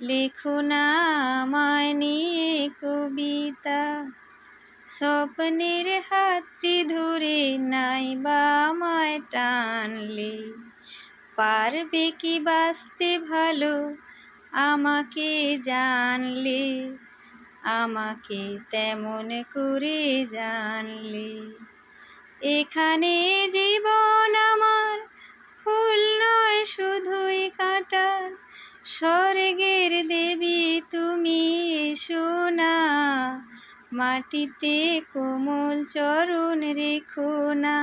লেখো না আমায় নিয়ে কবিতা। স্বপ্নের হাতটি ধরে নাই বা আমায় টানলে, পারবে কি বাঁচতে ভালো? আমাকে জানলে, আমাকে তেমন করে জানলে। এখানে জীবন স্বর্গের দেবী তুমি শোনা মাটিতে কোমল চরণ রেখো না।